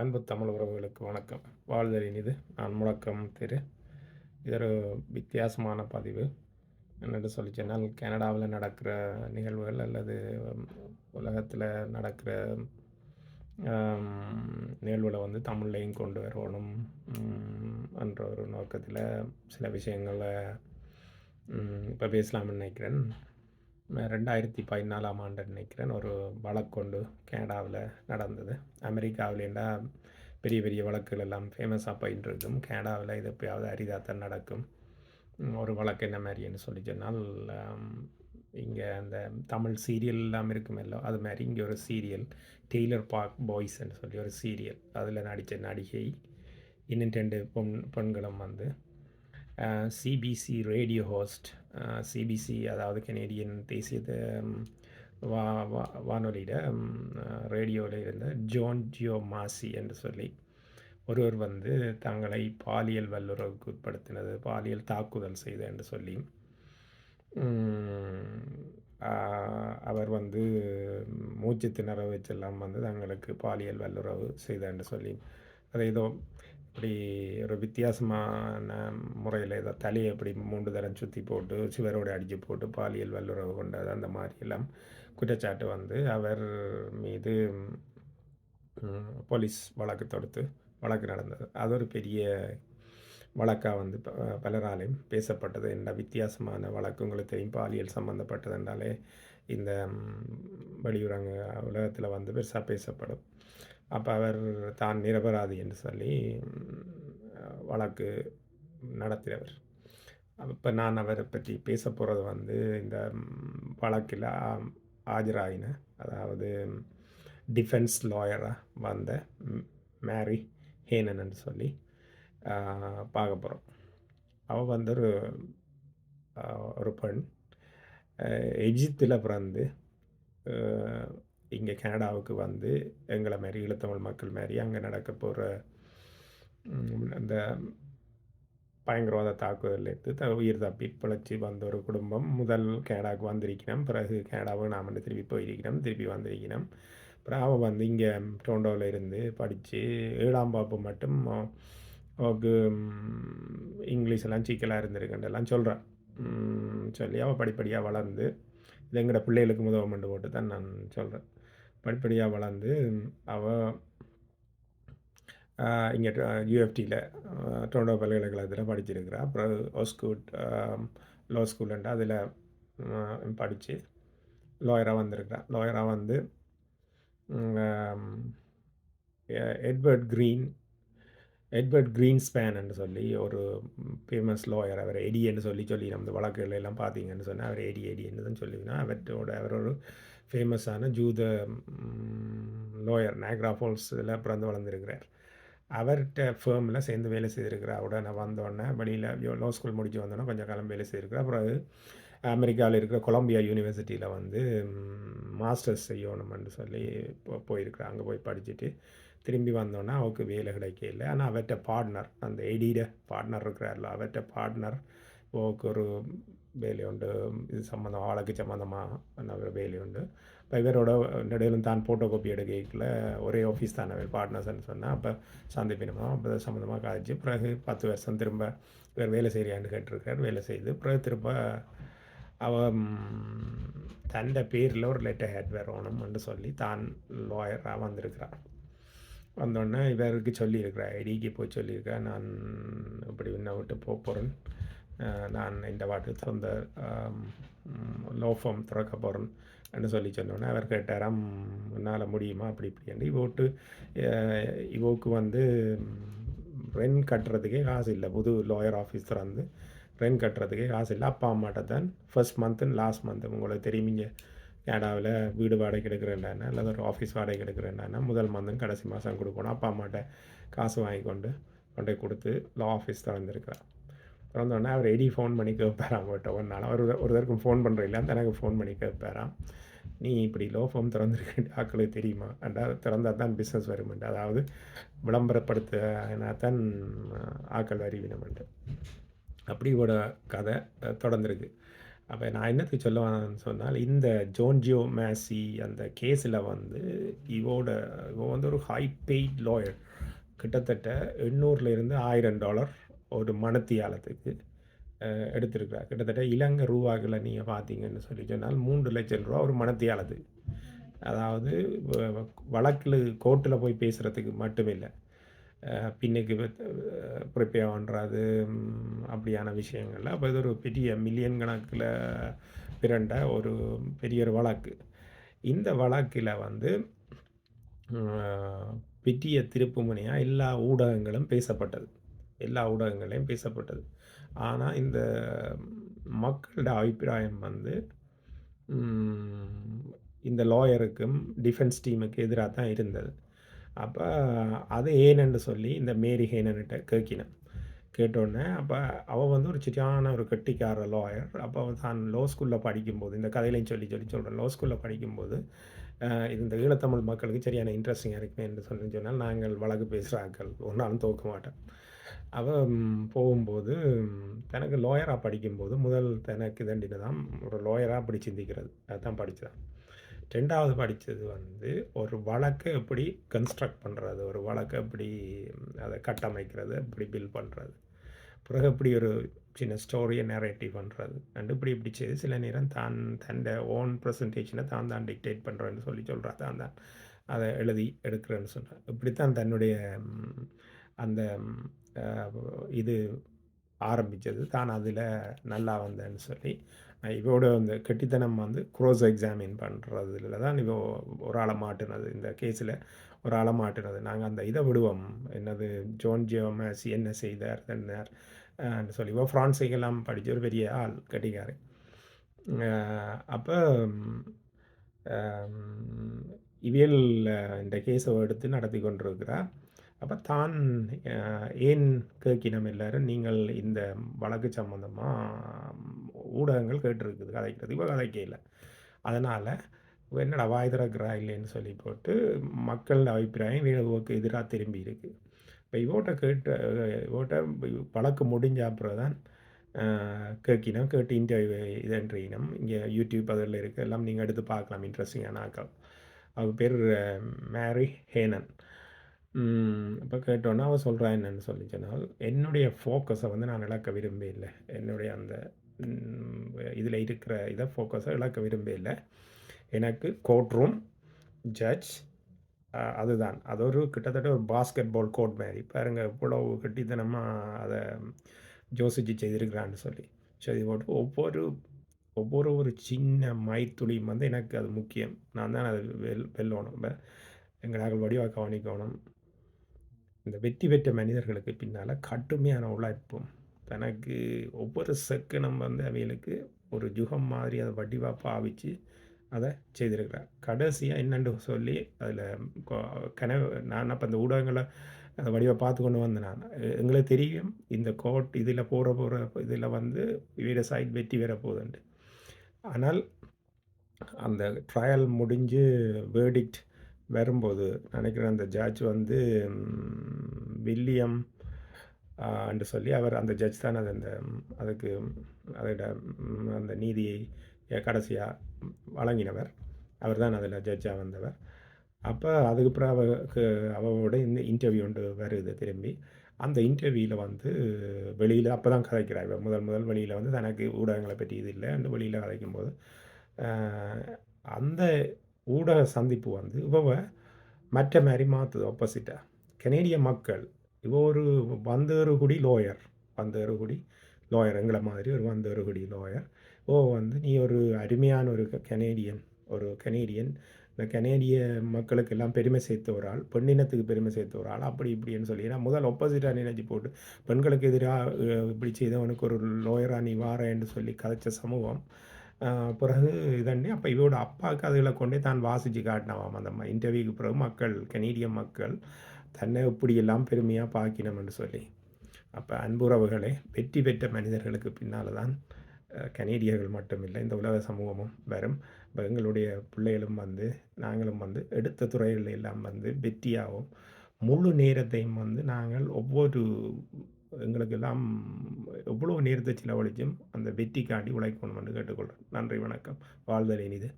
அன்பு தமிழ் உறவுகளுக்கு வணக்கம். வாழ்தலின் இது நான் முழக்கம் திரு. இது ஒரு வித்தியாசமான பதிவு. என்னென்னு சொல்லி சொன்னால் கனடாவில் நடக்கிற நிகழ்வுகள் அல்லது உலகத்தில் நடக்கிற நிகழ்வுகளை வந்து தமிழ்லையும் கொண்டு வரணும் என்ற ஒரு நோக்கத்தில் சில விஷயங்களை இப்போ பேசலாம்னு நினைக்கிறேன். ரெண்டாயிரத்தி பதினாலாம் ஆண்டு நினைக்கிறேன் ஒரு வழக்கொண்டு கனடாவில் நடந்தது. அமெரிக்காவிலேண்டா பெரிய பெரிய வழக்குகள் எல்லாம் ஃபேமஸாக போயின்னு இருக்கும். கனடாவில் இது எப்பயாவது அரிதாத்தான் நடக்கும். ஒரு வழக்கு என்ன மாதிரின்னு சொல்லி சொன்னால் இங்கே அந்த தமிழ் சீரியல் எல்லாம் இருக்குமல்லோ அது மாதிரி இங்கே ஒரு சீரியல் டெய்லர் பார்க் பாய்ஸ்ன்னு சொல்லி ஒரு சீரியல் அதில் நடித்த நடிகை இன்னும் ரெண்டு பொன் பெண்களும் வந்து சிபிசி ரேடியோ ஹோஸ்ட் சிபிசி அதாவது கனேடியன் தேசிய வா வா வானொலியில் ரேடியோவில் இருந்த ஜோன் ஜியோ மாசி என்று சொல்லி ஒருவர் வந்து தங்களை பாலியல் வல்லுறவுக்கு உட்படுத்தினது பாலியல் தாக்குதல் செய்த என்று சொல்லி அவர் வந்து மூச்சு திணற வச்செல்லாம் வந்து தங்களுக்கு பாலியல் வல்லுறவு செய்த என்று சொல்லி அதை ஏதோ இப்படி ஒரு வித்தியாசமான முறையில் ஏதோ தலையை இப்படி மூன்று தரம் சுற்றி போட்டு சிவரோடு அடித்து போட்டு பாலியல் வல்லுறவு கொண்டது அந்த மாதிரியெல்லாம் குற்றச்சாட்டு வந்து அவர் மீது போலீஸ் வழக்கு தொடுத்து வழக்கு நடந்தது. அது ஒரு பெரிய வழக்காக வந்து பலராலையும் பேசப்பட்டது. என்ன வித்தியாசமான வழக்கு உங்களுக்கு தெரியும். பாலியல் சம்மந்தப்பட்டது என்றாலே இந்த வெளியுறங்க உலகத்தில் வந்து பெருசாக பேசப்படும். அப்போ அவர் தான் நிரபராதி என்று சொல்லி வழக்கு நடத்தியவர். இப்போ நான் அவரை பற்றி பேச போகிறது வந்து இந்த வழக்கில் ஆஜராயின அதாவது டிஃபென்ஸ் லாயராக வந்த மேரி ஹேனன் சொல்லி பார்க்க போகிறோம் அவள் வந்து ஒரு ஒரு பெண். எஜித்தில் பிறந்து இங்கே கனடாவுக்கு வந்து எங்களை மாரி ஈழத்தமிழ் மக்கள் மாரி அங்கே நடக்க போகிற அந்த பயங்கரவாத தாக்குதலேருந்து த உயிர் தப்பி பிழைச்சி வந்த ஒரு குடும்பம். முதல் கனடாவுக்கு வந்திருக்கணும். பிறகு கனடாவை நாம் வந்து திருப்பி போயிருக்கணும். திருப்பி வந்திருக்கணும். அப்புறம் அவள் வந்து இங்கே டோண்டோவில் இருந்து படித்து ஏழாம் பாப்பு மட்டும் அவளுக்கு இங்கிலீஷ் எல்லாம் சீக்கலாக இருந்திருக்குன்றெல்லாம் சொல்கிறான் சொல்லி அவள் படிப்படியாக வளர்ந்து இது எங்களோட பிள்ளைகளுக்கு உதவமெண்டு போட்டு தான் நான் சொல்கிறேன் படிப்படியாக வளர்ந்து அவள் இங்கே யூஎஃப்டியில் டொரண்டோ பல்கலைக்கழகத்தில் படிச்சிருக்கிறா. அப்புறம் ஓஸ்கூட் லோ ஸ்கூலுண்டு அதில் படித்து லாயராக வந்திருக்கிறா. லாயராக வந்து எட்வர்ட் க்ரீன் எட்வர்ட் க்ரீன் ஸ்பேன்னு சொல்லி ஒரு ஃபேமஸ் லாயர் அவர் எடின்னு சொல்லி சொல்லி நம்ம வழக்குகள் எல்லாம் பார்த்தீங்கன்னு சொன்னால் அவர் எடி எடின்னு தான் சொல்லிங்கன்னா அவரோட அவர் ஒரு ஃபேமஸான ஜூத லோயர் நாக்ரா ஃபால்ஸில் பிறந்து வளர்ந்துருக்கிறார். அவர்கிட்ட ஃபேமில் சேர்ந்து வேலை செய்திருக்கிறார். உடனே வந்தோடனே வெளியில் லோ ஸ்கூல் முடிச்சு வந்தோடனே கொஞ்சம் காலம் வேலை செய்திருக்கிறார். அப்புறம் அமெரிக்காவில் இருக்கிற கொலம்பியா யூனிவர்சிட்டியில் வந்து மாஸ்டர்ஸ் செய்யணும்னு சொல்லி போயிருக்கிறார். அங்கே போய் படிச்சுட்டு திரும்பி வந்தோன்னே அவருக்கு வேலை கிடைக்கல ஆனால் அவற்ற பார்ட்னர் அந்த எடியிட பார்ட்னர் இருக்கிறார்ல அவற்ற பார்ட்னர் அவருக்கு ஒரு வேலை உண்டு. இது சம்மந்தம் ஆளுக்கு சம்மந்தமாக வேலை வேலையுண்டு இப்போ இவரோட நடுவில் தான் ஃபோட்டோ காப்பி எடுக்கல. ஒரே ஆஃபீஸ் தான் அவர் பார்ட்னர்ஸ்ன்னு சொன்னால் அப்போ சந்திப்பினமாக அப்போ சம்மந்தமாக காய்ச்சி பிறகு பத்து வருஷம் திரும்ப இவர் வேலை செய்கிறியான்னு கேட்டிருக்கார். வேலை செய்து பிறகு திரும்ப அவ தன்ட பேரில் ஒரு லெட்டர் ஹேட் வரணும்னு சொல்லி தான் லாயராக வந்திருக்கிறான் வந்தோடனே இவருக்கு சொல்லியிருக்கிறேன் ஐடிக்கு போய் சொல்லியிருக்கேன் நான் இப்படி இன்னும் விட்டு போக போகிறேன் நான் இந்த வாட்டு சொந்த லோ ஃபார்ம் திறக்க போகிறேன் என்று சொல்லி சொன்னோன்னே அவர் கேட்டாராம் என்னால் முடியுமா? அப்படி இப்படி இவோட்டு இவோக்கு வந்து ரென் கட்டுறதுக்கே காசு இல்லை. புது லாயர் ஆஃபீஸ் திறந்து ரென் கட்டுறதுக்கே காசு இல்லை. அப்பா அம்மாட்ட தான் ஃபர்ஸ்ட் மந்த்து லாஸ்ட் மந்த்து உங்களுக்கு தெரியுமிங்க. கேடாவில் வீடு வாடகை எடுக்கிறேன்டானா அல்லது ஒரு ஆஃபீஸ் வாடகை எடுக்கிறேன்டானா முதல் மாதம் கடைசி மாதம் கொடுக்கணும். அப்பா அம்மாட்ட காசு வாங்கி கொண்டு கொண்டு கொடுத்து லா ஆஃபீஸ் திறந்துருக்கிறார். திறந்தோடனே அவர் எடி ஃபோன் பண்ணி கேட்பாராம் அவங்கள்ட்ட ஒரு நாள். அவர் ஒரு ஒருத்தருக்கும் ஃபோன் பண்ணுறீங்களா அந்த எனக்கு ஃபோன் பண்ணி கேட்பாராம் நீ இப்படி லோ ஃபார்ம் திறந்துருக்க ஆக்களுக்கு தெரியுமா? அண்டா திறந்தால் தான் பிஸ்னஸ் வருமெண்டு அதாவது விளம்பரப்படுத்தினா தான் ஆக்கள் அறிவினமெண்டு அப்படி ஒரு கதை தொடர்ந்துருக்கு. அப்போ நான் என்னத்துக்கு சொல்ல வந்தேன்னு சொன்னால், இந்த ஜோன்ஜியோ மேசி அந்த கேஸில் வந்து இவோட இவன் வந்து ஒரு ஹை பெய்ட் லாயர். கிட்டத்தட்ட எண்ணூறுலேருந்து ஆயிரம் டாலர் ஒரு மனத்தியாலத்துக்கு எடுத்திருக்கிறார். கிட்டத்தட்ட இலங்கை ரூபாய்கள்ல நீங்கள் பார்த்தீங்கன்னு சொல்லி சொன்னால் மூணு லட்சம் ரூபா ஒரு மனத்தியாலத்துக்கு அதாவது வழக்கில் கோர்ட்டில் போய் பேசுகிறதுக்கு மட்டும் பின்னுக்கு ப்ரிப்பேர் பண்ணுறது அப்படியான விஷயங்கள்ல. அப்போ இது ஒரு பெரிய மில்லியன் கணக்கில் பிறண்ட ஒரு பெரிய ஒரு வழக்கு. இந்த வழக்கில் வந்து பெரிய திருப்புமுனையாக எல்லா ஊடகங்களும் பேசப்பட்டது. எல்லா ஊடகங்களையும் பேசப்பட்டது. ஆனால் இந்த மக்களோட அபிப்பிராயம் வந்து இந்த லாயருக்கும், டிஃபென்ஸ் டீமுக்கு எதிராக தான் இருந்தது. அப்போ அது ஏனென்று சொல்லி இந்த மேரி ஹேனன்கிட்ட கேட்கினேன். கேட்டோடனே அப்போ அவள் வந்து ஒரு சரியான ஒரு கெட்டிக்கார லாயர். அப்போ தான் லோ ஸ்கூல்ல படிக்கும்போது, இந்த கதையிலையும் சொல்லி சொல்லி சொல்கிறேன் லோ ஸ்கூலில் படிக்கும்போது, இந்த ஈழத்தமிழ் மக்களுக்கு சரியான இன்ட்ரெஸ்டிங்காக இருக்குமே என்று சொல்லி சொன்னால், நாங்கள் வழக்கு பேசுகிறாக்கள் ஒரு நாளும் தோக்க மாட்டோம். அவள் போகும்போது தனக்கு லோயராக படிக்கும்போது, முதல் தனக்கு தண்டினதான் ஒரு லோயராக அப்படி சிந்திக்கிறது. அதுதான் படித்ததான் ரெண்டாவது படித்தது வந்து ஒரு வழக்கை எப்படி கன்ஸ்ட்ரக்ட் பண்ணுறது ஒரு வழக்கை எப்படி அதை கட்டமைக்கிறது, எப்படி பில் பண்ணுறது பிறகு எப்படி ஒரு சின்ன ஸ்டோரியை நேரேட்டிவ் பண்ணுறது அண்ட் இப்படி இப்படி செய்து சில நேரம் தான் தன்னோட ஓன் ப்ரெசன்டேஷனை தான் தான் டிக்டேட் பண்ணுறேன்னு சொல்லி சொல்கிறா தான் தான். அதை எழுதி எடுக்கிறேன்னு சொல்றா. இப்படித்தான் தன்னுடைய அந்த இது ஆரம்பித்தது தான் அதில் நல்லா வந்தேன்னு சொல்லி, இவோட அந்த கெட்டித்தனம் வந்து குரோஸ் எக்ஸாமின் பண்ணுறதுல தான் இவ ஒரு ஆளை மாட்டினது. இந்த கேஸில் ஒரு ஆளை மாட்டினது. நாங்கள் அந்த இதை விடுவோம். என்னது? ஜோன் ஜியோமேசி என்ன செய்தார், தன்னார் சொல்லி. இவோ ஃபிரான்சிக்கெல்லாம் படித்த ஒரு பெரிய ஆள், கட்டிக்கார் அப்போ இவியல் இந்த கேஸை எடுத்து நடத்தி கொண்டிருக்கிறார் அப்போ தான் ஏன் கேட்கினம் எல்லாரும், நீங்கள் இந்த வழக்கு சம்மந்தமாக ஊடகங்கள் கேட்டிருக்குது கதைக்கிறது. இப்போ கதைக்கையில் அதனால் என்னடா வாய் திறக்கிறா இல்லைன்னு சொல்லி போட்டு, மக்கள் அபிப்பிராயம் இவக்கு எதிராக திரும்பி இருக்குது இப்போ இவட்ட கேட்ட இவட்ட பழக்கம் முடிஞ்ச அப்புறம் தான் கேட்கினோம். கேட்டு இன்டர்வியூ இதன்றினோம். இங்கே யூடியூப் அதில் இருக்குது எல்லாம் நீங்கள் எடுத்து பார்க்கலாம். இன்ட்ரெஸ்டிங்கான ஆக்கள் அவ பேர் மேரி ஹேனன். இப்போ கேட்டோன்னா அவள் சொல்கிறா என்னன்னு சொல்லி சொன்னால், என்னுடைய ஃபோக்கஸை வந்து நான் இழக்க இல்லை என்னுடைய அந்த இதில் இருக்கிற இதை ஃபோக்கஸ இழக்க விரும்பவில்ல. எனக்கு கோர்ட் ரூம், ஜட்ஜ் அதுதான். அது ஒரு கிட்டத்தட்ட ஒரு பாஸ்கெட் பால் கோர்ட் மாதிரி பாருங்க இவ்வளோ கட்டித்தனமாக அதை யோசிச்சு செய்திருக்கிறான்னு சொல்லி. சரி போட்டு ஒவ்வொரு ஒவ்வொரு ஒரு சின்ன மைத்துளியும் வந்து எனக்கு அது முக்கியம். நான் தான் அதை வெல் வெல்லணும் ப வடிவாக வடிவா கவனிக்கோணும். இந்த வெற்றி பெற்ற மனிதர்களுக்கு பின்னால் கடுமையான உழைப்பும், தனக்கு ஒவ்வொரு செக்கனும் வந்து அவைகளுக்கு ஒரு ஜுகம் மாதிரி அதை வடிவாக பாவிச்சு, அதை செய்திருக்கிறார். கடைசியாக என்னென்று சொல்லி அதில் கனவு நான் அப்போ அந்த ஊடகங்களை அந்த வடிவை பார்த்து கொண்டு வந்தேன் நான். எங்களுக்கு தெரியும் இந்த கோர்ட் இதில் போகிற போகிற இதில் வந்து வீட சைட் வெற்றி பெற போகுதுண்டு ஆனால் அந்த ட்ரையல் முடிஞ்சு வேர்டிக்ட் வரும்போது, நினைக்கிறேன் அந்த ஜட்ஜ் வந்து வில்லியம் என்று சொல்லி அவர் அந்த ஜட்ஜ் தான் அது அந்த அதுக்கு அதோட அந்த நீதியை கடைசியாக வழங்கினவர். அவர் தான் அதில் ஜட்ஜாக வந்தவர். அப்போ அதுக்கப்புறம் அவருக்கு அவரோட இந்த இன்டர்வியூ ஒன்று வருது திரும்பி. அந்த இன்டர்வியூவில் வந்து வெளியில் அப்போ தான் கதைக்கிறார் இவர் முதல் முதல் வெளியில் வந்து தனக்கு ஊடகங்களை பற்றி இது இல்லை அந்த வெளியில் கதைக்கும்போது, அந்த ஊடக சந்திப்பு வந்து இவ மற்ற மாதிரி மாற்றுது ஆப்போசிட்டாக கனேடிய மக்கள் இப்போ ஒரு வந்தேறுகுடி லோயர் வந்தேறுகுடி லோயர் எங்களை மாதிரி ஒரு வந்தேறுகுடி லோயர் ஓ வந்து நீ ஒரு அருமையான ஒரு கனேடியன். ஒரு கனேடியன். இந்த கனேடிய மக்களுக்கு எல்லாம் பெருமை சேர்த்த ஒரு ஆள். பெண்ணினத்துக்கு பெருமை சேர்த்த ஒரு ஆள். அப்படி இப்படின்னு சொல்லி ஏன்னா முதல் ஒப்போசிட்டாக நினைச்சு போட்டு, பெண்களுக்கு எதிராக இப்படி செய்தவனுக்கு ஒரு லோயராக நீ வாரேன்னு சொல்லி கதைச்ச சமூகம். பிறகு இதண்டி அப்போ இவோட அப்பாவுக்கு அதுகள கொண்டே தான் வாசித்து காட்டினவாம். அந்த இன்டர்வியூக்கு பிறகு மக்கள் கனேடிய மக்கள் தன்னை இப்படியெல்லாம் பெருமையா பார்க்கினோம்னு சொல்லி. அப்போ அன்புறவுகளை வெற்றி பெற்ற மனிதர்களுக்கு பின்னால் தான் கனேடியர்கள் மட்டுமில்லை, இந்த உலக சமூகமும் வரும். எங்களுடைய பிள்ளைகளும் வந்து, நாங்களும் வந்து எடுத்த துறைகள் எல்லாம் வந்து வெற்றியாகவும் முழு நேரத்தையும் வந்து நாங்கள் ஒவ்வொரு எங்களுக்கெல்லாம் எவ்வளோ நேரத்தை செலவழிச்சும் அந்த வெற்றிக்காண்டி உழைக்கணும் என்று கேட்டுக்கொள்கிறேன் நன்றி வணக்கம் வாழ்தல் இனிது